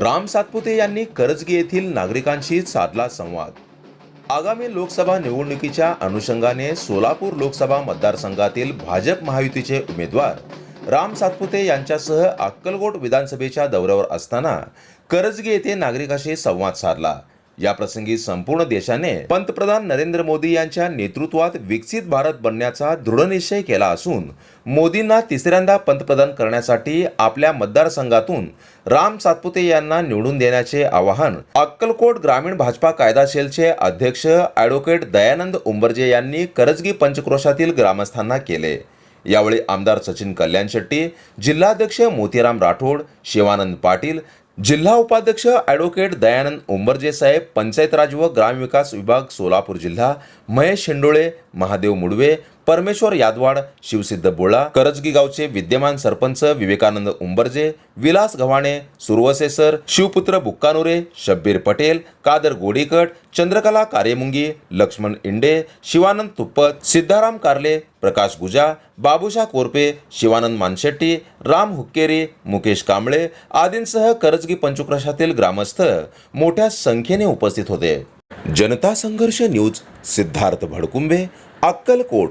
राम सातपुते यांनी करजगी येथील नागरिकांशी साधला संवाद. आगामी लोकसभा निवडणुकीच्या अनुषंगाने सोलापूर लोकसभा मतदारसंघातील भाजप महायुतीचे उमेदवार राम सातपुते यांच्यासह अक्कलकोट विधानसभेच्या दौऱ्यावर असताना करजगी येथे नागरिकांशी संवाद साधला. या प्रसंगी संपूर्ण देशाने पंतप्रधान नरेंद्र मोदी यांच्या नेतृत्वात विकसित भारत बनण्याचा दृढनिश्चय केला असून मोदींना तिसऱ्यांदा पंतप्रधान करण्यासाठी आपल्या मतदारसंघातून राम सातपुते यांना निवडून देण्याचे आवाहन अक्कलकोट ग्रामीण भाजपा कायदा सेलचे अध्यक्ष ॲडव्होकेट दयानंद उंबरजे यांनी करजगी पंचक्रोशातील ग्रामस्थांना केले. यावेळी आमदार सचिन कल्याण शेट्टी जिल्हाध्यक्ष मोतीराम राठोड शिवानंद पाटील जिल्हा उपाध्यक्ष ॲडव्होकेट दयानंद उंबरजे साहेब पंचायत राज व ग्रामविकास विभाग सोलापूर जिल्हा महेश शेंडोळे महादेव मुडवे परमेश्वर यादवाड शिवसिद्ध बोळा करजगी गावचे विद्यमान सरपंच विवेकानंद उंबरजे विलास गव्हाणे सुरवसे सर शिवपुत्र बुक्कानुरे शब्बीर पटेल कादर गोडीकट चंद्रकला कारेमुंगी लक्ष्मण इंडे शिवानंद तुप्पत सिद्धाराम कारले प्रकाश गुजा बाबुशा कोरपे शिवानंद मानशेट्टी राम हुक्केरी मुकेश कांबळे आदींसह करजगी पंचुक्रशातील ग्रामस्थ मोठ्या संख्येने उपस्थित होते. जनता संघर्ष न्यूज सिद्धार्थ भडकुंबे अक्कलकोट.